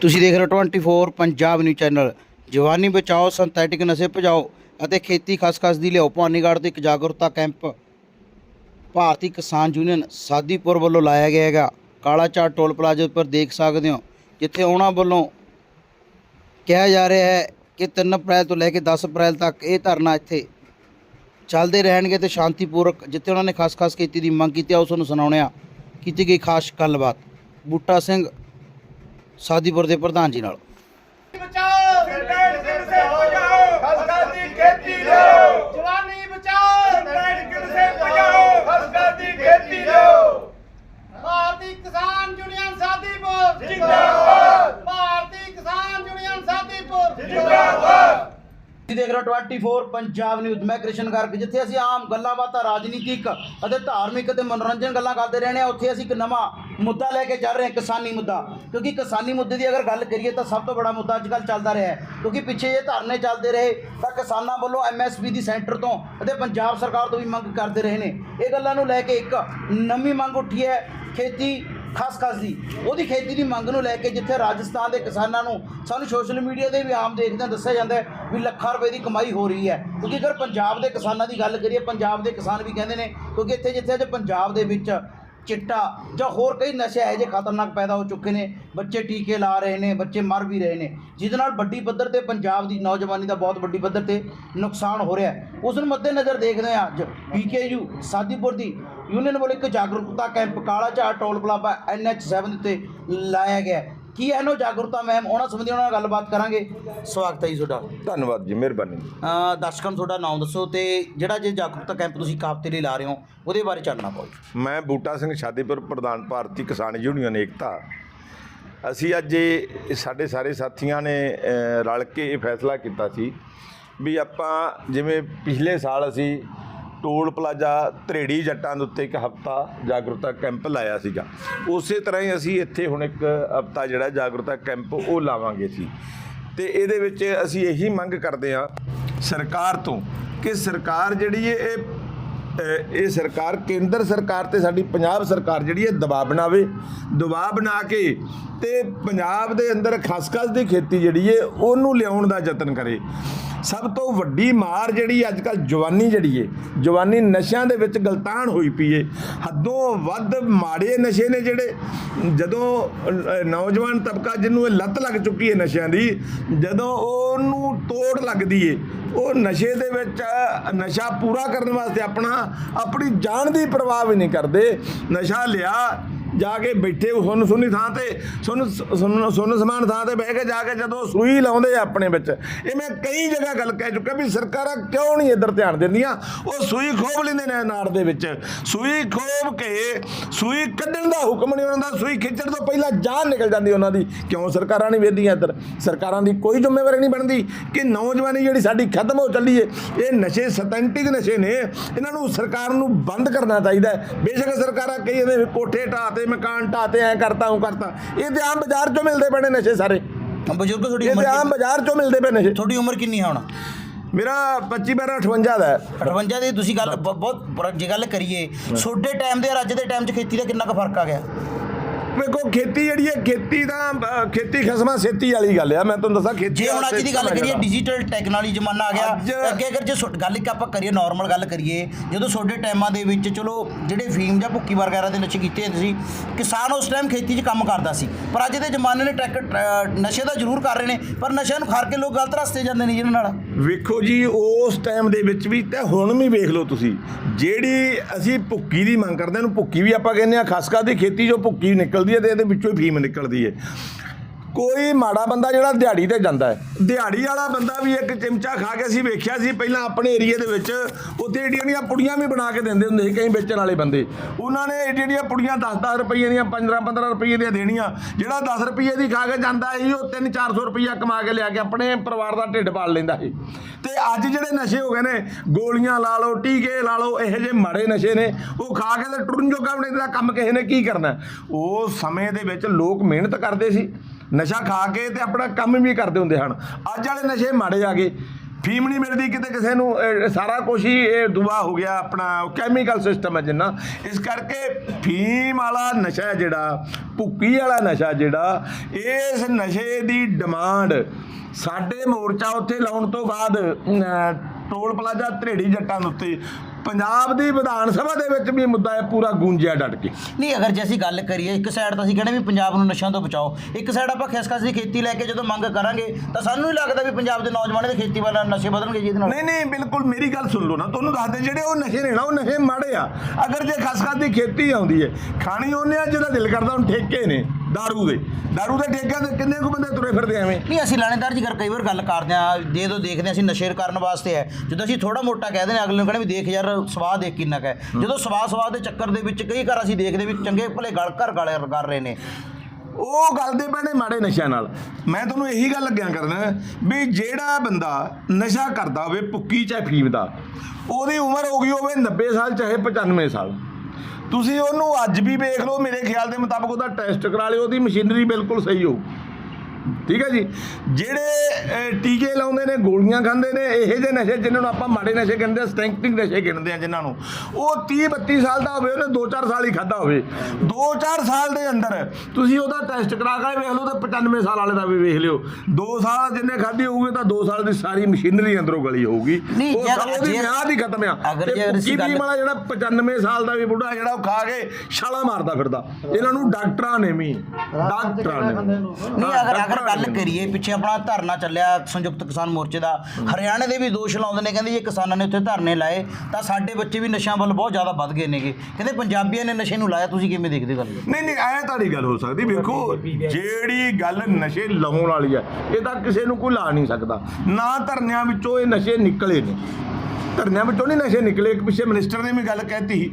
ਤੁਸੀਂ ਦੇਖ ਰਹੇ ਹੋ 24 ਪੰਜਾਬ ਨਿਊਜ਼ ਚੈਨਲ ਜਵਾਨੀ ਬਚਾਓ ਸਿੰਥੈਟਿਕ ਨਸ਼ੇ ਭਜਾਓ ਅਤੇ ਖੇਤੀ ਖਸਖਸ ਦੀ ਲਿਆਓ। ਭਵਾਨੀਗੜ੍ਹ ਤੋਂ ਇੱਕ ਜਾਗਰੂਕਤਾ ਕੈਂਪ ਭਾਰਤੀ ਕਿਸਾਨ ਯੂਨੀਅਨ ਸਾਦੀਪੁਰ ਵੱਲੋਂ ਲਾਇਆ ਗਿਆ ਹੈਗਾ। ਕਾਲਾ ਚਾਰ ਟੋਲ ਪਲਾਜ਼ੇ ਉੱਪਰ ਦੇਖ ਸਕਦੇ ਹੋ, ਜਿੱਥੇ ਉਹਨਾਂ ਵੱਲੋਂ ਕਿਹਾ ਜਾ ਰਿਹਾ ਹੈ ਕਿ 3 ਅਪ੍ਰੈਲ ਤੋਂ ਲੈ ਕੇ 10 ਅਪ੍ਰੈਲ ਤੱਕ ਇਹ ਧਰਨਾ ਇੱਥੇ ਚੱਲਦੇ ਰਹਿਣਗੇ ਤੇ ਸ਼ਾਂਤੀਪੂਰਕ ਜਿੱਥੇ ਉਹਨਾਂ ਨੇ ਖਸਖਸ ਕੀਤੀ ਦੀ ਮੰਗ ਕੀਤੀ ਆ, ਉਸ ਨੂੰ ਸੁਣਾਉਣੇ ਕੀਤੀ ਗਈ ਖਾਸ ਗੱਲਬਾਤ। ਬੂਟਾ ਸਿੰਘ ਸਾਦੀਪੁਰ ਦੇ ਪ੍ਰਧਾਨ ਜੀ ਨਾਲ। ਬਚਾਓ ਸਿੰਥੈਟਿਕ ਸੇ ਬਚਾਓ ਖਸਕਾਦੀ ਖੇਤੀ ਲਿਓ ਜਵਾਨੀ ਬਚਾਓ। ਸਿੰਥੈਟਿਕ ਸੇ ਬਚਾਓ ਖਸਕਾਦੀ ਖੇਤੀ ਲਿਓ ਭਾਰਤੀ ਕਿਸਾਨ ਯੂਨੀਅਨ ਸਾਦੀਪੁਰ ਜਿੰਦਾਬਾਦ ਭਾਰਤੀ ਕਿਸਾਨ ਯੂਨੀਅਨ ਸਾਦੀਪੁਰ ਜਿੰਦਾਬਾਦ ਤੁਸੀਂ ਦੇਖ ਰਹੇ ਹੋ 24, ਪੰਜਾਬ ਨਿਊਜ਼ ਮੈਂ ਕ੍ਰਿਸ਼ਨ ਗਰਗ, ਜਿੱਥੇ ਅਸੀਂ ਆਮ ਗੱਲਾਂ ਬਾਤਾਂ, ਰਾਜਨੀਤਿਕ ਅਤੇ ਧਾਰਮਿਕ ਅਤੇ ਮਨੋਰੰਜਨ ਗੱਲਾਂ ਕਰਦੇ ਰਹਿੰਦੇ ਹਾਂ, ਉੱਥੇ ਅਸੀਂ ਇੱਕ ਨਵਾਂ ਮੁੱਦਾ ਲੈ ਕੇ ਚੱਲ ਰਹੇ ਹਾਂ, ਕਿਸਾਨੀ ਮੁੱਦਾ। ਕਿਉਂਕਿ ਕਿਸਾਨੀ ਮੁੱਦੇ ਦੀ ਅਗਰ ਗੱਲ ਕਰੀਏ ਤਾਂ ਸਭ ਤੋਂ ਬੜਾ ਮੁੱਦਾ ਅੱਜ ਕੱਲ੍ਹ ਚੱਲਦਾ ਰਿਹਾ ਹੈ। ਕਿਉਂਕਿ ਪਿੱਛੇ ਜੇ ਧਰਨੇ ਚੱਲਦੇ ਰਹੇ, ਤਾਂ ਕਿਸਾਨਾਂ ਵੱਲੋਂ ਐਮਐਸਪੀ ਦੀ ਸੈਂਟਰ ਤੋਂ ਅਤੇ ਪੰਜਾਬ ਸਰਕਾਰ ਤੋਂ ਵੀ ਮੰਗ ਕਰਦੇ ਰਹੇ ਨੇ। ਇਹ ਗੱਲਾਂ ਨੂੰ ਲੈ ਕੇ ਇੱਕ ਨਵੀਂ ਮੰਗ ਉੱਠੀ ਹੈ, ਖੇਤੀ ਖਸਖਸ ਦੀ ਉਹਦੀ ਖੇਤੀ ਦੀ ਮੰਗ ਨੂੰ ਲੈ ਕੇ ਜਿੱਥੇ ਰਾਜਸਥਾਨ ਦੇ ਕਿਸਾਨਾਂ ਨੂੰ ਸਾਨੂੰ ਸੋਸ਼ਲ ਮੀਡੀਆ ਤੇ ਵੀ ਆਮ ਦੇਖਦੇ ਦੱਸਿਆ ਜਾਂਦਾ ਵੀ ਲੱਖਾਂ ਰੁਪਏ ਦੀ ਕਮਾਈ ਹੋ ਰਹੀ ਹੈ। ਕਿਉਂਕਿ ਅਗਰ ਪੰਜਾਬ ਦੇ ਕਿਸਾਨਾਂ ਦੀ ਗੱਲ ਕਰੀਏ, ਪੰਜਾਬ ਦੇ ਕਿਸਾਨ ਵੀ ਕਹਿੰਦੇ ਨੇ, ਕਿਉਂਕਿ ਇੱਥੇ ਜਿੱਥੇ ਅੱਜ ਪੰਜਾਬ ਦੇ ਵਿੱਚ ਚਿੱਟਾ ਜਾਂ ਹੋਰ ਕਈ ਨਸ਼ੇ ਇਹੋ ਜਿਹੇ ਖਤਰਨਾਕ ਪੈਦਾ ਹੋ ਚੁੱਕੇ ਨੇ, ਬੱਚੇ ਟੀਕੇ ਲਾ ਰਹੇ ਨੇ, ਬੱਚੇ ਮਰ ਵੀ ਰਹੇ ਨੇ, ਜਿਹਦੇ ਨਾਲ ਵੱਡੀ ਪੱਧਰ ਤੇ ਪੰਜਾਬ ਦੀ ਨੌਜਵਾਨੀ ਦਾ ਬਹੁਤ ਵੱਡੀ ਪੱਧਰ ਤੇ ਨੁਕਸਾਨ ਹੋ ਰਿਹਾ ਉਸ ਨੂੰ ਮੱਦੇਨਜ਼ਰ ਦੇਖਦੇ ਹਾਂ ਅੱਜ ਪੀਕੇਯੂ ਸਾਦੀਪੁਰ ਦੀ ਯੂਨੀਅਨ ਵੱਲੋਂ ਇੱਕ ਜਾਗਰੂਕਤਾ ਕੈਂਪ ਕਾਲਾ ਝਾੜ ਟੋਲ ਪਲਾਜ਼ਾ ਐਨਐਚ7 ਦੇ ਉੱਤੇ ਲਾਇਆ ਗਿਆ। ਕੀ ਹੈ ਇਹਨੂੰ ਜਾਗਰੂਕਤਾ ਮੈਮ ਉਹਨਾਂ ਸੰਬੰਧੀ ਉਹਨਾਂ ਨਾਲ ਗੱਲਬਾਤ ਕਰਾਂਗੇ। ਸਵਾਗਤ ਹੈ ਜੀ ਤੁਹਾਡਾ। ਧੰਨਵਾਦ ਜੀ ਮਿਹਰਬਾਨੀ। ਅਹ ਦਰਸ਼ਕਾਂ ਨੂੰ ਤੁਹਾਡਾ ਨਾਮ ਦੱਸੋ ਤੇ ਜਿਹੜਾ ਜੇ ਜਾਗਰੂਕਤਾ ਕੈਂਪ ਤੁਸੀਂ ਕਾਫਤੇ ਲਈ ਲਾ ਰਹੇ ਹੋ ਉਹਦੇ ਬਾਰੇ ਚਾਨਣਾ ਪਾਓ। ਮੈਂ ਬੂਟਾ ਸਿੰਘ ਸ਼ਾਦੀਪੁਰ ਪ੍ਰਧਾਨ ਭਾਰਤੀ ਕਿਸਾਨ ਯੂਨੀਅਨ ਏਕਤਾ। ਅਸੀਂ ਅੱਜ ਇਹ ਸਾਡੇ ਸਾਰੇ ਸਾਥੀਆਂ ਨੇ ਅ, ਰਲ ਕੇ ਇਹ ਫੈਸਲਾ ਕੀਤਾ ਸੀ ਵੀ ਆਪਾਂ ਜਿਵੇਂ ਪਿਛਲੇ ਸਾਲ ਅਸੀਂ ਟੋਲ ਪਲਾਜ਼ਾ ਧਰੇੜੀ ਜੱਟਾਂ ਦੇ ਉੱਤੇ ਇੱਕ ਹਫਤਾ ਜਾਗਰੂਕਤਾ ਕੈਂਪ ਲਾਇਆ ਸੀਗਾ। ਉਸੇ ਤਰ੍ਹਾਂ ਹੀ ਅਸੀਂ ਇੱਥੇ ਹੁਣ ਇੱਕ ਹਫਤਾ ਜਿਹੜਾ ਜਾਗਰੂਕਤਾ ਕੈਂਪ ਉਹ ਲਾਵਾਂਗੇ ਸੀ ਤੇ ਇਹਦੇ ਵਿੱਚ ਅਸੀਂ ਇਹੀ ਮੰਗ ਕਰਦੇ ਹਾਂ ਸਰਕਾਰ ਤੋਂ ਕਿ ਸਰਕਾਰ ਜਿਹੜੀ ਹੈ ਇਹ ਇਹ ਸਰਕਾਰ ਕੇਂਦਰ ਸਰਕਾਰ ਤੇ ਸਾਡੀ ਪੰਜਾਬ ਸਰਕਾਰ ਜਿਹੜੀ ਹੈ ਦਬਾਅ ਬਣਾਵੇ। ਦਬਾਅ ਬਣਾ ਕੇ ਤੇ ਪੰਜਾਬ ਦੇ ਅੰਦਰ ਖਸਖਸ ਦੀ ਖੇਤੀ ਜਿਹੜੀ ਹੈ ਉਹਨੂੰ ਲਿਆਉਣ ਦਾ ਯਤਨ ਕਰੇ। ਸਭ ਤੋਂ ਵੱਡੀ ਮਾਰ ਜਿਹੜੀ ਅੱਜ ਕੱਲ ਜਵਾਨੀ ਜਿਹੜੀ ਹੈ ਜਵਾਨੀ ਨਸ਼ਿਆਂ ਦੇ ਵਿੱਚ ਗਲਤਾਨ ਹੋਈ ਪਈ ਹੈ ਹੱਦੋਂ ਵੱਧ ਮਾੜੇ ਨਸ਼ੇ ਨੇ ਜਿਹੜੇ, ਜਦੋਂ ਨੌਜਵਾਨ ਤਬਕਾ ਜਿਹਨੂੰ ਇਹ ਲੱਤ ਲੱਗ ਚੁੱਕੀ ਹੈ ਨਸ਼ਿਆਂ ਦੀ, ਜਦੋਂ ਉਹਨੂੰ ਤੋੜ ਲੱਗਦੀ ਏ, ਉਹ ਨਸ਼ੇ ਦੇ ਵਿੱਚ ਨਸ਼ਾ ਪੂਰਾ ਕਰਨ ਵਾਸਤੇ ਆਪਣਾ, ਆਪਣੀ ਜਾਨ ਦੀ ਪਰਵਾਹ ਵੀ ਨਹੀਂ ਕਰਦੇ। ਨਸ਼ਾ ਲਿਆ ਜਾ ਕੇ ਬੈਠੇ ਸੁੰਨ ਸੁੰਨੀ ਥਾਂ ਤੇ, ਸੁੰਨ ਸੁੰਨ ਸੁੰਨ ਸਮਾਨ ਥਾਂ ਤੇ ਬਹਿ ਕੇ ਜਾ ਕੇ ਜਦੋਂ ਸੂਈ ਲਾਉਂਦੇ ਆ ਆਪਣੇ ਵਿੱਚ, ਇਹ ਮੈਂ ਕਈ ਜਗ੍ਹਾ ਗੱਲ ਕਹਿ ਚੁੱਕਾ ਵੀ ਸਰਕਾਰਾਂ ਕਿਉਂ ਨਹੀਂ ਇੱਧਰ ਧਿਆਨ ਦਿੰਦੀਆਂ? ਉਹ ਸੂਈ ਖੋਬ ਲੈਂਦੇ ਨੇ ਨਾੜ ਦੇ ਵਿੱਚ। ਸੂਈ ਖੋਬ ਕੇ ਸੂਈ ਕੱਢਣ ਦਾ ਹੁਕਮ ਨਹੀਂ ਉਹਨਾਂ ਦਾ, ਸੂਈ ਖਿੱਚਣ ਤੋਂ ਪਹਿਲਾਂ ਜਾਨ ਨਿਕਲ ਜਾਂਦੀ ਉਹਨਾਂ ਦੀ। ਕਿਉਂ ਸਰਕਾਰਾਂ ਨਹੀਂ ਵੇਖਦੀਆਂ ਇੱਧਰ? ਸਰਕਾਰਾਂ ਦੀ ਕੋਈ ਜ਼ਿੰਮੇਵਾਰੀ ਨਹੀਂ ਬਣਦੀ ਕਿ ਨੌਜਵਾਨੀ ਜਿਹੜੀ ਸਾਡੀ ਖਤਮ ਹੋ ਚੱਲੀ ਏ, ਇਹ ਨਸ਼ੇ ਸਤੈਂਟਿਕ ਨਸ਼ੇ ਨੇ, ਇਹਨਾਂ ਨੂੰ ਸਰਕਾਰ ਨੂੰ ਬੰਦ ਕਰਨਾ ਚਾਹੀਦਾ ਬੇਸ਼ੱਕ ਸਰਕਾਰਾਂ ਕਈ ਇਹਦੇ ਕੋਠੇ ਕੋਠੇ ਢਾਤੇ ਮਕਾਨ ਢਾਤੇ ਐ ਕਰਤਾ ਹੂੰ ਕਰਤਾ। ਇਹ ਤੇ ਆਮ ਬਾਜ਼ਾਰ ਚੋਂ ਮਿਲਦੇ ਪਏ ਨੇ ਨਸ਼ੇ ਸਾਰੇ। ਤਾਂ ਬਜ਼ੁਰਗ ਤੁਹਾਡੀ ਇਹ ਤੇ ਆਮ ਬਾਜ਼ਾਰ ਚੋਂ ਮਿਲਦੇ ਪਏ ਨਸ਼ੇ। ਤੁਹਾਡੀ ਉਮਰ ਕਿੰਨੀ ਹੈ ਹੁਣ? ਮੇਰਾ 25 12 58 ਦਾ ਹੈ। 58 ਦੀ ਤੁਸੀਂ ਗੱਲ ਬ- ਬਹੁਤ ਪਰ ਜੇ ਗੱਲ ਕਰੀਏ ਛੋਡੇ ਟਾਈਮ ਦੇ ਔਰ ਅੱਜ ਦੇ ਟਾਈਮ 'ਚ ਖੇਤੀ ਦਾ ਕਿੰਨਾ ਕੁ ਫ਼ਰਕ ਆ ਗਿਆ? ਵੇਖੋ ਖੇਤੀ ਜਿਹੜੀ ਹੈ ਖੇਤੀ ਦਾ ਖੇਤੀ ਖਸਮਾ ਛੇਤੀ ਵਾਲੀ ਗੱਲ ਆ। ਮੈਂ ਤੁਹਾਨੂੰ ਦੱਸਾਂ ਖੇਤੀ ਜੇ ਹੁਣ ਅੱਜ ਦੀ ਗੱਲ ਕਰੀਏ। ਡਿਜੀਟਲ ਟੈਕਨੋਲੋਜੀ ਜ਼ਮਾਨਾ ਆ ਗਿਆ। ਅੱਗੇ ਅਗਰ ਜੇ ਗੱਲ ਇੱਕ ਆਪਾਂ ਕਰੀਏ ਨਾਰਮਲ ਗੱਲ ਕਰੀਏ ਜਦੋਂ ਛੋਡੇ ਟਾਈਮਾਂ ਦੇ ਵਿੱਚ ਚਲੋ ਜਿਹੜੇ ਫੀਮ ਜਾਂ ਭੁੱਕੀ ਵਗੈਰਾ ਦੇ ਨਸ਼ੇ ਕੀਤੇ ਹੁੰਦੇ ਸੀ ਕਿਸਾਨ ਉਸ ਟਾਈਮ ਖੇਤੀ 'ਚ ਕੰਮ ਕਰਦਾ ਸੀ। ਪਰ ਅੱਜ ਦੇ ਜ਼ਮਾਨੇ ਨੇ ਟੈਕ ਨਸ਼ੇ ਦਾ ਜ਼ਰੂਰ ਕਰ ਰਹੇ ਨੇ ਪਰ ਨਸ਼ਿਆਂ ਨੂੰ ਖਾਰ ਕੇ ਲੋਕ ਗਲਤ ਰਸਤੇ ਜਾਂਦੇ ਨੇ ਜਿਹਨਾਂ ਨਾਲ। ਵੇਖੋ ਜੀ ਉਸ ਟਾਈਮ ਦੇ ਵਿੱਚ ਵੀ ਤੇ ਹੁਣ ਵੀ ਵੇਖ ਲਓ ਤੁਸੀਂ ਜਿਹੜੀ ਅਸੀਂ ਭੁੱਕੀ ਦੀ ਮੰਗ ਕਰਦੇ ਹਾਂ ਨੂੰ ਭੁੱਕੀ ਵੀ ਆਪਾਂ ਕਹਿੰਦੇ ਆ ਖਸਕਾ ਦੀ ਖੇਤੀ ਜੋ ਭੁੱਕੀ ਨਿਕਲਦੀ ਹੈ ਤੇ ਇਹਦੇ ਵਿੱਚੋਂ ਹੀ ਫੀਮ ਨਿਕਲਦੀ ਹੈ। ਕੋਈ ਮਾੜਾ ਬੰਦਾ ਜਿਹੜਾ ਦਿਹਾੜੀ ਤੇ ਜਾਂਦਾ ਹੈ। ਦਿਹਾੜੀ ਵਾਲਾ ਬੰਦਾ ਵੀ ਇੱਕ ਚਮਚਾ ਖਾ ਕੇ ਅਸੀਂ ਵੇਖਿਆ ਸੀ, ਪਹਿਲਾਂ ਆਪਣੇ ਏਰੀਏ ਦੇ ਵਿੱਚ। ਉੱਥੇ ਏਡੀਆਂ ਦੀਆਂ ਪੁੜੀਆਂ ਵੀ ਬਣਾ ਕੇ ਦਿੰਦੇ ਹੁੰਦੇ ਸੀ ਕਈ ਵੇਚਣ ਵਾਲੇ ਬੰਦੇ। ਉਹਨਾਂ ਨੇ ਏਡੀਆਂ ਦੀਆਂ ਪੁੜੀਆਂ 10-10 ਰੁਪਏ ਦੀਆਂ 15-15 ਰੁਪਏ ਦੀਆਂ ਦੇਣੀਆਂ। ਜਿਹੜਾ 10 ਰੁਪਏ ਦੀ ਖਾ ਕੇ ਜਾਂਦਾ ਸੀ, ਉਹ 3-400 ਰੁਪਈਆ ਕਮਾ ਕੇ ਲਿਆ ਕੇ ਆਪਣੇ ਪਰਿਵਾਰ ਦਾ ਢਿੱਡ ਪਾਲ ਲੈਂਦਾ ਸੀ। ਤੇ ਅੱਜ ਜਿਹੜੇ ਨਸ਼ੇ ਹੋ ਗਏ ਨੇ, ਗੋਲੀਆਂ ਲਾ ਲਓ, ਟੀਕੇ ਲਾ ਲਓ, ਇਹੋ ਜਿਹੇ ਮਾੜੇ ਨਸ਼ੇ ਨੇ, ਉਹ ਖਾ ਕੇ ਤੇ ਟੁਰਨ ਜੋਗਾ ਵੀ ਨਹੀਂ ਦਾ ਕੰਮ ਕਿਸੇ ਨੇ ਕੀ ਕਰਨਾ? ਉਹ ਸਮੇਂ ਦੇ ਵਿੱਚ ਲੋਕ ਮਿਹਨਤ ਕਰਦੇ ਸੀ। ਨਸ਼ਾ ਖਾ ਕੇ ਤੇ ਆਪਣਾ ਕੰਮ ਵੀ ਕਰਦੇ ਹੁੰਦੇ ਹਨ। ਅੱਜ ਵਾਲੇ ਨਸ਼ੇ ਮਾੜੇ ਆ ਗਏ। ਫੀਮ ਨਹੀਂ ਮਿਲਦੀ ਕਿਤੇ ਕਿਸੇ ਨੂੰ ਸਾਰਾ ਕੁਝ ਹੀ ਇਹ ਦੁਆ ਹੋ ਗਿਆ ਆਪਣਾ ਕੈਮੀਕਲ ਸਿਸਟਮ ਹੈ ਜਿੰਨਾ। ਇਸ ਕਰਕੇ ਫੀਮ ਵਾਲਾ ਨਸ਼ਾ ਜਿਹੜਾ, ਭੁੱਕੀ ਵਾਲਾ ਨਸ਼ਾ ਜਿਹੜਾ, ਇਸ ਨਸ਼ੇ ਦੀ ਡਿਮਾਂਡ ਸਾਡੇ ਮੋਰਚਾ ਉੱਥੇ ਲਾਉਣ ਤੋਂ ਬਾਅਦ ਟੋਲ ਪਲਾਜ਼ਾ, ਧਰੇੜੀ ਜੱਟਾਂ ਦੇ ਉੱਤੇ ਪੰਜਾਬ ਦੀ ਵਿਧਾਨ ਸਭਾ ਦੇ ਵਿੱਚ ਵੀ ਮੁੱਦਾ ਇਹ ਪੂਰਾ ਗੂੰਜਿਆ ਡਟ ਕੇ। ਨਹੀਂ ਅਗਰ ਜੇ ਅਸੀਂ ਗੱਲ ਕਰੀਏ ਇੱਕ ਸਾਈਡ ਤਾਂ ਅਸੀਂ ਕਹਿੰਦੇ ਵੀ ਪੰਜਾਬ ਨੂੰ ਨਸ਼ਿਆਂ ਤੋਂ ਬਚਾਓ ਇੱਕ ਸਾਈਡ ਆਪਾਂ ਖਿਸਖਸ ਦੀ ਖੇਤੀ ਲੈ ਕੇ ਜਦੋਂ ਮੰਗ ਕਰਾਂਗੇ ਤਾਂ ਸਾਨੂੰ ਨਹੀਂ ਲੱਗਦਾ ਵੀ ਪੰਜਾਬ ਦੇ ਨੌਜਵਾਨਾਂ ਦੇ ਖੇਤੀ ਵਾਲਾ ਨਸ਼ੇ ਵਧਣਗੇ ਜੀ ਇਹਦੇ ਨਾਲ। ਨਹੀਂ ਨਹੀਂ ਬਿਲਕੁਲ ਮੇਰੀ ਗੱਲ ਸੁਣ ਲਓ ਨਾ ਤੁਹਾਨੂੰ ਦੱਸਦੇ ਜਿਹੜੇ ਉਹ ਨਸ਼ੇ ਨੇ ਨਾ ਉਹ ਨਸ਼ੇ ਮਾੜੇ ਆ। ਅਗਰ ਜੇ ਖਸਖਸ ਦੀ ਖੇਤੀ ਆਉਂਦੀ ਹੈ ਖਾਣੀ ਉਹਨੇ ਆ ਜਿਹਦਾ ਦਿਲ ਕਰਦਾ ਹੁਣ ਠੇਕੇ ਨੇ। दारू ਦੇ दारू ਦੇ ਠੇਕਿਆਂ ਤੇ ਕਿੰਨੇ ਕੁ ਬੰਦੇ ਤੁਰੇ ਫਿਰਦੇ ਐਵੇਂ ਨਹੀਂ ਅਸੀਂ ਲਾਣੇਦਾਰ ਜੀ ਕਰ ਕਈ ਵਾਰ ਗੱਲ ਕਰਦੇ ਆ ਜੇ ਤੋਂ ਦੇਖਦੇ ਹਾਂ ਅਸੀਂ ਨਸ਼ੇ ਕਰਨ ਵਾਸਤੇ ਹੈ ਜਦੋਂ ਅਸੀਂ ਥੋੜਾ ਮੋਟਾ ਕਹਿ ਦਿੰਦੇ ਹਾਂ ਅਗਲੇ ਨੂੰ ਕਹਿੰਦੇ ਵੀ ਦੇਖ ਯਾਰ ਸਵਾਦ ਦੇਖ ਕਿੰਨਾ ਕੁ ਹੈ ਜਦੋਂ ਸਵਾਦ ਸਵਾਦ ਦੇ ਚੱਕਰ ਦੇ ਵਿੱਚ ਕਈ ਘਰ ਅਸੀਂ ਦੇਖਦੇ ਵੀ ਚੰਗੇ ਭਲੇ ਗਲ ਘਰ ਗਾਲੇ ਕਰ ਰਹੇ ਨੇ ਉਹ ਗੱਲ ਦੇ ਪੈਣੇ ਮਾੜੇ ਨਸ਼ਿਆਂ ਨਾਲ ਮੈਂ ਤੁਹਾਨੂੰ ਇਹੀ ਗੱਲ ਲੱਗਿਆ ਕਰਨਾ ਵੀ ਜਿਹੜਾ ਬੰਦਾ ਨਸ਼ਾ ਕਰਦਾ ਹੋਵੇ ਭੁੱਕੀ ਚਾਹੇ ਫੀਮ ਦਾ ਉਹਦੀ ਉਮਰ ਹੋ ਗਈ ਹੋਵੇ 90 ਸਾਲ ਚਾਹੇ 95 ਸਾਲ ਤੁਸੀਂ ਉਹਨੂੰ ਅੱਜ ਵੀ ਵੇਖ ਲਓ, ਮੇਰੇ ਖਿਆਲ ਦੇ ਮੁਤਾਬਕ ਉਹਦਾ ਟੈਸਟ ਕਰਾ ਲਿਓ, ਉਹਦੀ ਮਸ਼ੀਨਰੀ ਬਿਲਕੁਲ ਸਹੀ ਹੋਊ ਠੀਕ ਹੈ ਜੀ? ਜਿਹੜੇ ਟੀਕੇ ਲਾਉਂਦੇ ਨੇ ਗੋਲੀਆਂ ਖਾਂਦੇ ਨੇ ਇਹੋ ਜਿਹੇ ਨਸ਼ੇ ਜਿਨ੍ਹਾਂ ਨੂੰ ਆਪਾਂ ਮਾੜੇ ਨਸ਼ੇ ਕਹਿੰਦੇ ਆ ਸਟੈਂਕਿੰਗ ਨਸ਼ੇ ਗਿਣਦੇ ਆ ਜਿਨ੍ਹਾਂ ਨੂੰ। ਉਹ 30 32 ਸਾਲ ਦਾ ਹੋਵੇ ਉਹਨੇ 2-4 ਸਾਲ ਹੀ ਖਾਦਾ ਹੋਵੇ। 2-4 ਸਾਲ ਦੇ ਅੰਦਰ ਤੁਸੀਂ ਉਹਦਾ ਟੈਸਟ ਕਰਾ ਕੇ ਵੇਖ ਲਓ ਤੇ 95 ਸਾਲ ਵਾਲੇ ਦਾ ਵੀ ਵੇਖ ਲਿਓ। 2 ਸਾਲ ਜਿੰਨੇ ਖਾਧੀ ਹੋਊਗੀ ਤਾਂ 2 ਸਾਲ ਦੀ ਸਾਰੀ ਮਸ਼ੀਨਰੀ ਅੰਦਰੋਂ ਗਲੀ ਹੋਊਗੀ। ਉਹ ਉਹਦੀ ਮਿਆਦ ਹੀ ਖਤਮ ਆ। ਗੱਲ- ਪੀਣ ਵਾਲਾ ਜਿਹੜਾ 95 ਸਾਲ ਦਾ ਵੀ ਬੁੱਢਾ ਜਿਹੜਾ ਉਹ ਖਾ ਕੇ ਛਾਲਾ ਮਾਰਦਾ ਫਿਰਦਾ। ਇਹਨਾਂ ਨੂੰ ਡਾਕਟਰਾਂ ਨੇ ਵੀ ਡਾਕਟਰਾਂ ਨੇ ਵੀ। ਨਹੀਂ ਅਗਰ ਡਾਕਟਰਾਂ ਗੱਲ। ਕਰੀਏ ਪਿੱਛੇ ਆਪਣਾ ਧਰਨਾ ਚੱਲਿਆ ਸੰਯੁਕਤ ਕਿਸਾਨ ਮੋਰਚੇ ਦਾ। ਹਰਿਆਣੇ ਦੇ ਵੀ ਦੋਸ਼ ਲਾਉਂਦੇ ਨੇ ਕਹਿੰਦੇ ਜੇ ਕਿਸਾਨਾਂ ਨੇ ਉੱਥੇ ਧਰਨੇ ਲਾਏ ਤਾਂ ਸਾਡੇ ਬੱਚੇ ਵੀ ਨਸ਼ਿਆਂ ਵੱਲ ਬਹੁਤ ਜ਼ਿਆਦਾ ਵੱਧ ਗਏ ਨੇਗੇ। ਕਹਿੰਦੇ ਪੰਜਾਬੀਆਂ ਨੇ ਨਸ਼ੇ ਨੂੰ ਲਾਇਆ ਤੁਸੀਂ ਕਿਵੇਂ ਦੇਖਦੇ ਗੱਲ? ਨਹੀਂ ਨਹੀਂ ਐ ਤੁਹਾਡੀ ਗੱਲ ਹੋ ਸਕਦੀ। ਵੇਖੋ ਜਿਹੜੀ ਗੱਲ ਨਸ਼ੇ ਲਾਉਣ ਵਾਲੀ ਹੈ ਇਹ ਤਾਂ ਕਿਸੇ ਨੂੰ ਕੋਈ ਲਾ ਨਹੀਂ ਸਕਦਾ। ਨਾ ਧਰਨਿਆਂ ਵਿੱਚੋਂ ਇਹ ਨਸ਼ੇ ਨਿਕਲੇ ਨੇ। ਧਰਨਿਆਂ ਵਿੱਚੋਂ ਨਹੀਂ ਨਸ਼ੇ ਨਿਕਲੇ। ਇੱਕ ਪਿੱਛੇ ਮਿਨਿਸਟਰ ਨੇ ਵੀ ਗੱਲ ਕਹਿਤੀ।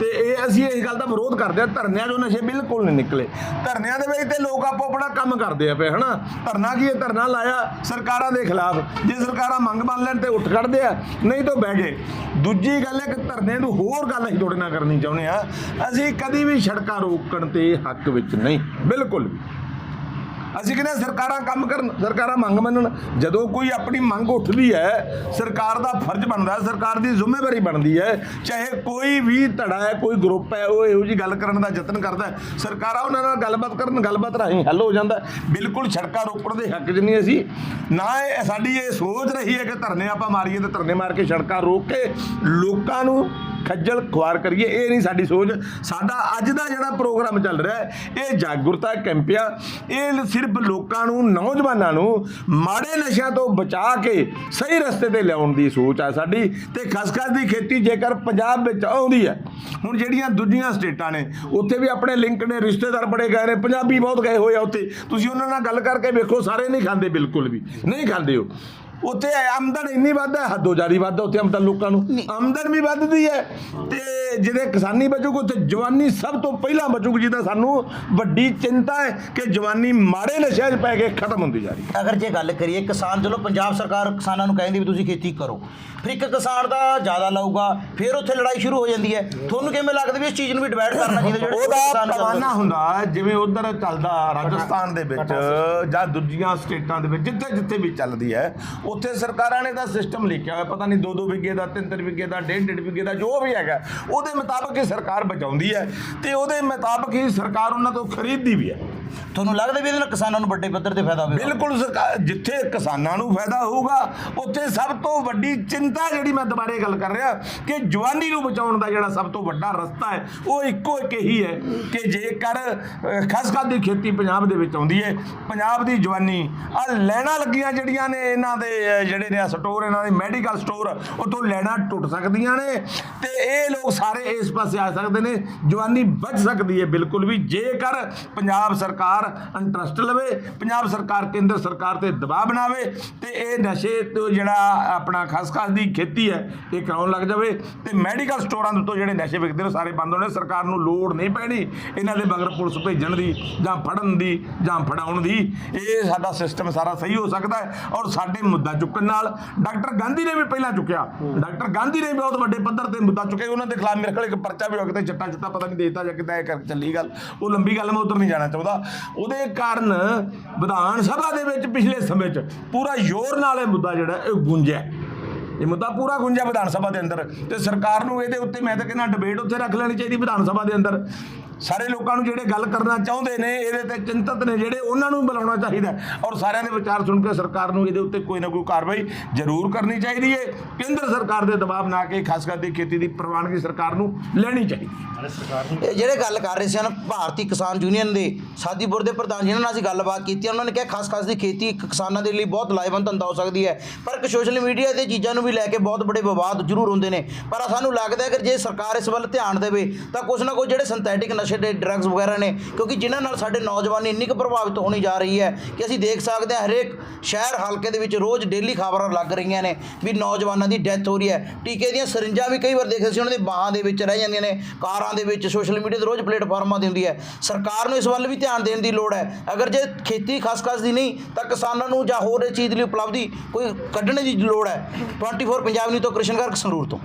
ਤੇ ਇਹ ਅਸੀਂ ਇਸ ਗੱਲ ਦਾ ਵਿਰੋਧ ਕਰਦੇ ਆ ਧਰਨਿਆਂ 'ਚੋਂ ਨਸ਼ੇ ਬਿਲਕੁਲ ਨਹੀਂ ਨਿਕਲੇ। ਧਰਨਿਆਂ ਦੇ ਵਿੱਚ ਤੇ ਲੋਕ ਆਪੋ ਆਪਣਾ ਕੰਮ ਕਰਦੇ ਆ ਪਏ ਹਨਾ? ਧਰਨਾ ਕੀ ਹੈ? ਧਰਨਾ ਲਾਇਆ ਸਰਕਾਰਾਂ ਦੇ ਖਿਲਾਫ। ਜੇ ਸਰਕਾਰਾਂ ਮੰਗ ਮੰਨ ਲੈਣ ਤੇ ਉੱਠ ਖੜਦੇ ਆ, ਨਹੀਂ ਤਾਂ ਬਹਿ ਗਏ। ਦੂਜੀ ਗੱਲ ਹੈ ਕਿ ਧਰਨੇ ਨੂੰ ਹੋਰ ਗੱਲ ਅਸੀਂ ਤੁਹਾਡੇ ਨਾਲ ਕਰਨੀ ਚਾਹੁੰਦੇ ਆ ਅਸੀਂ ਕਦੀ ਵੀ ਸੜਕਾਂ ਰੋਕਣ ਤੇ ਹੱਕ ਵਿੱਚ ਨਹੀਂ। ਬਿਲਕੁਲ। ਅਸੀਂ ਕਹਿੰਦੇ ਹਾਂ ਸਰਕਾਰਾਂ ਕੰਮ ਕਰਨ, ਸਰਕਾਰਾਂ ਮੰਗ ਮੰਨਣ। ਜਦੋਂ ਕੋਈ ਆਪਣੀ ਮੰਗ ਉੱਠਦੀ ਹੈ, ਸਰਕਾਰ ਦਾ ਫਰਜ਼ ਬਣਦਾ ਸਰਕਾਰ ਦੀ ਜ਼ਿੰਮੇਵਾਰੀ ਬਣਦੀ ਹੈ, ਚਾਹੇ ਕੋਈ ਵੀ ਧੜਾ ਹੈ, ਕੋਈ ਗਰੁੱਪ ਹੈ, ਉਹ ਇਹੋ ਜੀ ਗੱਲ ਕਰਨ ਦਾ ਯਤਨ ਕਰਦਾ ਸਰਕਾਰਾਂ ਉਹਨਾਂ ਨਾਲ ਗੱਲਬਾਤ ਕਰਨ, ਗੱਲਬਾਤ ਰਾਹੀਂ ਹੱਲ ਹੋ ਜਾਂਦਾ ਬਿਲਕੁਲ ਸੜਕਾਂ ਰੋਕਣ ਦੇ ਹੱਕ 'ਚ ਨਹੀਂ ਅਸੀਂ। ਨਾ ਇਹ ਸਾਡੀ ਇਹ ਸੋਚ ਰਹੀ ਹੈ ਕਿ ਧਰਨੇ ਆਪਾਂ ਮਾਰੀਏ ਤੇ ਧਰਨੇ ਮਾਰ ਕੇ ਸੜਕਾਂ ਰੋਕ ਕੇ ਲੋਕਾਂ ਨੂੰ ਖੱਜਲ ਖੁਆਰ ਕਰੀਏ, ਇਹ ਨਹੀਂ ਸਾਡੀ ਸੋਚ। ਸਾਡਾ ਅੱਜ ਦਾ ਜਿਹੜਾ ਪ੍ਰੋਗਰਾਮ ਚੱਲ ਰਿਹਾ ਹੈ, ਇਹ ਜਾਗਰੂਕਤਾ ਕੈਂਪ ਆ। ਇਹ ਸਿਰਫ ਲੋਕਾਂ ਨੂੰ, ਨੌਜਵਾਨਾਂ ਨੂੰ ਮਾੜੇ ਨਸ਼ਿਆਂ ਤੋਂ ਬਚਾ ਕੇ ਸਹੀ ਰਸਤੇ ਤੇ ਲਿਆਉਣ ਦੀ ਸੋਚ ਆ ਸਾਡੀ ਤੇ ਖਸਖਸ ਦੀ ਖੇਤੀ ਜੇਕਰ ਪੰਜਾਬ ਵਿੱਚ ਆਉਂਦੀ ਹੈ, ਹੁਣ ਜਿਹੜੀਆਂ ਦੂਜੀਆਂ ਸਟੇਟਾਂ ਨੇ, ਉੱਥੇ ਵੀ ਆਪਣੇ ਲਿੰਕ ਨੇ, ਰਿਸ਼ਤੇਦਾਰ ਬੜੇ ਗਏ ਨੇ, ਪੰਜਾਬੀ ਬਹੁਤ ਗਏ ਹੋਏ ਆ ਉੱਥੇ। ਤੁਸੀਂ ਉਹਨਾਂ ਨਾਲ ਗੱਲ ਕਰਕੇ ਵੇਖੋ, ਸਾਰੇ ਨਹੀਂ ਖਾਂਦੇ ਬਿਲਕੁਲ ਵੀ, ਨਹੀਂ ਖਾਂਦੇ ਉਹ। ਉੱਥੇ ਆਮਦਨ ਇੰਨੀ ਵੱਧ ਹੈ ਹੱਦੋਂ ਜਾਰੀ ਵੱਧ ਹੈ ਉੱਥੇ ਆਮਦਨ ਲੋਕਾਂ ਨੂੰ। ਆਮਦਨ ਵੀ ਵੱਧਦੀ ਹੈ ਤੇ ਜਿਹਦੇ ਕਿਸਾਨੀ ਬਚੂਗੀ ਉੱਥੇ ਜਵਾਨੀ ਸਭ ਤੋਂ ਪਹਿਲਾਂ ਬਚੂਗੀ ਜਿਹਦਾ ਸਾਨੂੰ ਵੱਡੀ ਚਿੰਤਾ ਹੈ ਕਿ ਜਵਾਨੀ ਮਾੜੇ ਨਸ਼ਿਆਂ 'ਚ ਪੈ ਕੇ ਖਤਮ ਹੁੰਦੀ ਜਾ ਰਹੀ ਹੈ। ਅਗਰ ਜੇ ਗੱਲ ਕਰੀਏ ਕਿਸਾਨ ਚਲੋ ਪੰਜਾਬ ਸਰਕਾਰ ਕਿਸਾਨਾਂ ਨੂੰ ਕਹਿੰਦੀ ਵੀ ਤੁਸੀਂ ਖੇਤੀ ਕਰੋ। ਫਿਰ ਇੱਕ ਕਿਸਾਨ ਦਾ ਜ਼ਿਆਦਾ ਲਾਊਗਾ ਫਿਰ ਉੱਥੇ ਲੜਾਈ ਸ਼ੁਰੂ ਹੋ ਜਾਂਦੀ ਹੈ। ਤੁਹਾਨੂੰ ਕਿਵੇਂ ਲੱਗਦਾ ਵੀ ਇਸ ਚੀਜ਼ ਨੂੰ ਵੀ ਡਿਵਾਈਡ ਕਰਨਾ ਚਾਹੀਦਾ ਜਿਹੜੇ ਉਹਦਾ ਪੈਮਾਨਾ ਹੁੰਦਾ ਜਿਵੇਂ ਉਧਰ ਚੱਲਦਾ ਰਾਜਸਥਾਨ ਦੇ ਵਿੱਚ ਜਾਂ ਦੂਜੀਆਂ ਸਟੇਟਾਂ ਦੇ ਵਿੱਚ ਜਿੱਥੇ ਜਿੱਥੇ ਵੀ ਚੱਲਦੀ ਹੈ ਉੱਥੇ ਸਰਕਾਰਾਂ ਨੇ ਤਾਂ ਸਿਸਟਮ ਲਿਖਿਆ ਹੋਇਆ ਪਤਾ ਨਹੀਂ 2-2 ਵਿਗੇ ਦਾ 3-3 ਵਿਗੇ ਦਾ 1.5 ਵਿਗੇ ਦਾ ਜੋ ਵੀ ਹੈਗਾ ਉਹਦੇ ਮੁਤਾਬਕ ਹੀ ਸਰਕਾਰ ਬਚਾਉਂਦੀ ਹੈ ਤੇ ਉਹਦੇ ਮੁਤਾਬਕ ਹੀ ਸਰਕਾਰ ਉਹਨਾਂ ਤੋਂ ਖਰੀਦਦੀ ਵੀ ਹੈ। ਤੁਹਾਨੂੰ ਲੱਗਦਾ ਵੀ ਇਹਦੇ ਨਾਲ ਕਿਸਾਨਾਂ ਨੂੰ ਵੱਡੇ ਪੱਧਰ ਤੇ ਫਾਇਦਾ ਹੋਵੇਗਾ? ਬਿਲਕੁਲ ਸਰਕਾਰ ਜਿੱਥੇ ਕਿਸਾਨਾਂ ਨੂੰ ਫਾਇਦਾ ਹੋਊਗਾ ਉੱਥੇ ਸਭ ਤੋਂ ਵੱਡੀ ਚਿੰਤਾ ਜਿਹੜੀ ਮੈਂ ਦੁਬਾਰੇ ਗੱਲ ਕਰ ਰਿਹਾ ਕਿ ਜਵਾਨੀ ਨੂੰ ਬਚਾਉਣ ਦਾ ਜਿਹੜਾ ਸਭ ਤੋਂ ਵੱਡਾ ਰਸਤਾ ਹੈ ਉਹ ਇੱਕੋ ਇੱਕ ਹੀ ਹੈ ਕਿ ਜੇਕਰ ਖਸਖਸ ਦੀ ਖੇਤੀ ਪੰਜਾਬ ਦੇ ਵਿੱਚ ਆਉਂਦੀ ਹੈ ਪੰਜਾਬ ਦੀ ਜਵਾਨੀ ਆ ਲੈਣਾ ਲੱਗੀਆਂ ਜਿਹੜੀਆਂ ਨੇ ਇਹਨਾਂ ਦੇ ਜਿਹੜੇ ਨੇ ਸਟੋਰ ਇਹਨਾਂ ਦੇ ਮੈਡੀਕਲ ਸਟੋਰ ਉਤੋਂ ਲੈਣਾ ਟੁੱਟ ਸਕਦੀਆਂ ਨੇ। ਤੇ ਇਹ ਲੋਕ ਸਾਰੇ ਇਸ ਪਾਸੇ ਆ ਸਕਦੇ ਨੇ। ਜਵਾਨੀ ਬਚ ਸਕਦੀ ਹੈ ਬਿਲਕੁਲ ਵੀ। ਜੇਕਰ ਪੰਜਾਬ ਸਰਕਾਰ ਇੰਟਰਸਟ ਲਵੇ, ਪੰਜਾਬ ਸਰਕਾਰ ਕੇਂਦਰ ਸਰਕਾਰ ਤੇ ਦਬਾਅ ਬਣਾਵੇ, ਤੇ ਇਹ ਨਸ਼ੇ ਤੋਂ ਜਿਹੜਾ ਆਪਣਾ ਖਸਖਸ ਦੀ ਖੇਤੀ ਹੈ, ਇਹ ਕਰਾਉਣ ਲੱਗ ਜਾਵੇ। ਤੇ ਮੈਡੀਕਲ ਸਟੋਰਾਂ ਦੇ ਉੱਤੋਂ ਜਿਹੜੇ ਨਸ਼ੇ ਵਿਕਦੇ ਨੇ ਸਾਰੇ ਬੰਦ ਹੋਣੇ ਸਰਕਾਰ ਨੂੰ ਲੋੜ ਨਹੀਂ ਪੈਣੀ ਇਹਨਾਂ ਦੇ ਮਗਰ ਪੁਲਿਸ ਭੇਜਣ ਦੀ ਜਾਂ ਫੜਨ ਦੀ ਜਾਂ ਫੜਾਉਣ ਦੀ। ਇਹ ਸਾਡਾ ਸਿਸਟਮ ਸਾਰਾ ਸਹੀ ਹੋ ਸਕਦਾ ਹੈ ਔਰ ਸਾਡੇ ਮੁੱਦੇ ਮੁੱਦਾ ਚੁੱਕਣ ਨਾਲ ਡਾਕਟਰ ਗਾਂਧੀ ਨੇ ਵੀ ਪਹਿਲਾਂ ਚੁੱਕਿਆ। ਡਾਕਟਰ ਗਾਂਧੀ ਨੇ ਬਹੁਤ ਵੱਡੇ ਪੱਧਰ ਤੇ ਮੁੱਦਾ ਚੁੱਕਿਆ ਉਹਨਾਂ ਦੇ ਖਿਲਾਫ ਮੇਰੇ ਕੋਲ ਇੱਕ ਪਰਚਾ ਵੀ ਹੋ ਗਿਆ ਤੇ ਚਿੱਟਾ ਚੁੱਟਾ ਪਤਾ ਨਹੀਂ ਦੇਤਾ ਜਾਂ ਕਿੱਦਾਂ ਇਹ ਕਰ ਚੱਲੀ ਗੱਲ। ਉਹ ਲੰਬੀ ਗੱਲ ਮੈਂ ਉਧਰ ਨਹੀਂ ਜਾਣਾ ਚਾਹੁੰਦਾ। ਉਹਦੇ ਕਾਰਨ ਵਿਧਾਨ ਸਭਾ ਦੇ ਵਿੱਚ ਪਿਛਲੇ ਸਮੇਂ 'ਚ ਪੂਰਾ ਜ਼ੋਰ ਨਾਲ ਇਹ ਮੁੱਦਾ ਜਿਹੜਾ ਇਹ ਗੁੰਜਿਆ। ਇਹ ਮੁੱਦਾ ਪੂਰਾ ਗੁੰਜਿਆ ਵਿਧਾਨ ਸਭਾ ਦੇ ਅੰਦਰ। ਤੇ ਸਰਕਾਰ ਨੂੰ ਇਹਦੇ ਉੱਤੇ ਮੈਂ ਤਾਂ ਕਹਿੰਦਾ ਡਿਬੇਟ ਉੱਥੇ ਰੱਖ ਲੈਣੀ ਚਾਹੀਦੀ ਵਿਧਾਨ ਸਭਾ ਦੇ ਅੰਦਰ। ਸਾਰੇ ਲੋਕਾਂ ਨੂੰ ਜਿਹੜੇ ਗੱਲ ਕਰਨਾ ਚਾਹੁੰਦੇ ਨੇ ਇਹਦੇ ਤੇ ਚਿੰਤਤ ਨੇ ਜਿਹੜੇ ਉਹਨਾਂ ਨੂੰ ਬੁਲਾਉਣਾ ਚਾਹੀਦਾ ਔਰ ਸਾਰਿਆਂ ਦੇ ਵਿਚਾਰ ਸੁਣ ਕੇ ਸਰਕਾਰ ਨੂੰ ਇਹਦੇ ਉੱਤੇ ਕੋਈ ਨਾ ਕੋਈ ਕਾਰਵਾਈ ਜ਼ਰੂਰ ਕਰਨੀ ਚਾਹੀਦੀ ਹੈ। ਕੇਂਦਰ ਸਰਕਾਰ ਦੇ ਦਬਾਅ ਨਾ ਕੇ ਖਾਸ ਕਰਕੇ ਖੇਤੀ ਦੀ ਪ੍ਰਵਾਨਗੀ ਸਰਕਾਰ ਨੂੰ ਲੈਣੀ ਚਾਹੀਦੀ ਹੈ। ਇਹ ਜਿਹੜੇ ਗੱਲ ਕਰ ਰਹੇ ਸਨ ਭਾਰਤੀ ਕਿਸਾਨ ਯੂਨੀਅਨ ਦੇ ਸਾਦੀਪੁਰ ਦੇ ਪ੍ਰਧਾਨ ਜਿਨ੍ਹਾਂ ਨਾਲ ਅਸੀਂ ਗੱਲਬਾਤ ਕੀਤੀ ਉਹਨਾਂ ਨੇ ਕਿਹਾ ਖਾਸ ਖਾਸ ਦੀ ਖੇਤੀ ਕਿਸਾਨਾਂ ਦੇ ਲਈ ਬਹੁਤ ਲਾਹੇਵੰਦ ਧੰਦਾ ਹੋ ਸਕਦੀ ਹੈ। ਪਰ ਇੱਕ ਸੋਸ਼ਲ ਮੀਡੀਆ ਤੇ ਚੀਜ਼ਾਂ ਨੂੰ ਵੀ ਲੈ ਕੇ ਬਹੁਤ ਬੜੇ ਵਿਵਾਦ ਜ਼ਰੂਰ ਹੁੰਦੇ ਨੇ। ਪਰ ਸਾਨੂੰ ਲੱਗਦਾ ਹੈ ਕਿ ਜੇ ਸਰਕਾਰ ਇਸ ਵੱਲ ਧਿਆਨ ਦੇਵੇ ਤਾਂ ਕੁਝ ਨਾ ਕੁਝ ਜਿਹੜੇ ਸਿੰਥੈਟਿਕ ਨਸ਼ੇ ਦੇ ਡਰੱਗਸ ਵਗੈਰਾ ਨੇ, ਕਿਉਂਕਿ ਜਿਨ੍ਹਾਂ ਨਾਲ ਸਾਡੇ ਨੌਜਵਾਨੀ ਇੰਨੀ ਕੁ ਪ੍ਰਭਾਵਿਤ ਹੋਣੀ ਜਾ ਰਹੀ ਹੈ ਕਿ ਅਸੀਂ ਦੇਖ ਸਕਦੇ ਹਾਂ ਹਰੇਕ ਸ਼ਹਿਰ ਹਲਕੇ ਦੇ ਵਿੱਚ ਰੋਜ਼ ਡੇਲੀ ਖਬਰਾਂ ਲੱਗ ਰਹੀਆਂ ਨੇ ਵੀ ਨੌਜਵਾਨਾਂ ਦੀ ਡੈਥ ਹੋ ਰਹੀ ਹੈ। ਟੀਕੇ ਦੀਆਂ ਸਰਿੰਜਾਂ ਵੀ ਕਈ ਵਾਰ ਦੇਖਦੇ ਸੀ, ਉਹਨਾਂ ਦੇ ਬਾਹਾਂ ਦੇ ਵਿੱਚ ਰਹਿ ਜਾਂਦੀਆਂ ਨੇ, ਕਾਰਾਂ ਦੇ ਵਿੱਚ ਸੋਸ਼ਲ ਮੀਡੀਆ ਤੇ ਰੋਜ਼ ਪਲੇਟਫਾਰਮਾਂ ਤੇ ਹੁੰਦੀ ਹੈ। ਸਰਕਾਰ ਨੂੰ ਇਸ ਵੱਲ ਵੀ ਧਿਆਨ ਦੇਣ ਦੀ ਲੋੜ ਹੈ। ਅਗਰ ਜੇ ਖੇਤੀ ਖਾਸ ਖਾਸ ਦੀ ਨਹੀਂ, ਤਾਂ ਕਿਸਾਨਾਂ ਨੂੰ ਜਾਂ ਹੋਰ ਇਹ ਚੀਜ਼ ਲਈ ਉਪਲਬਧੀ ਕੋਈ ਕੱਢਣ ਦੀ ਲੋੜ ਹੈ। 24 ਪੰਜਾਬ ਨਿਊਜ਼ ਤੋਂ ਕ੍ਰਿਸ਼ਨ ਗਰਗ ਸੰਗਰੂਰ ਤੋਂ।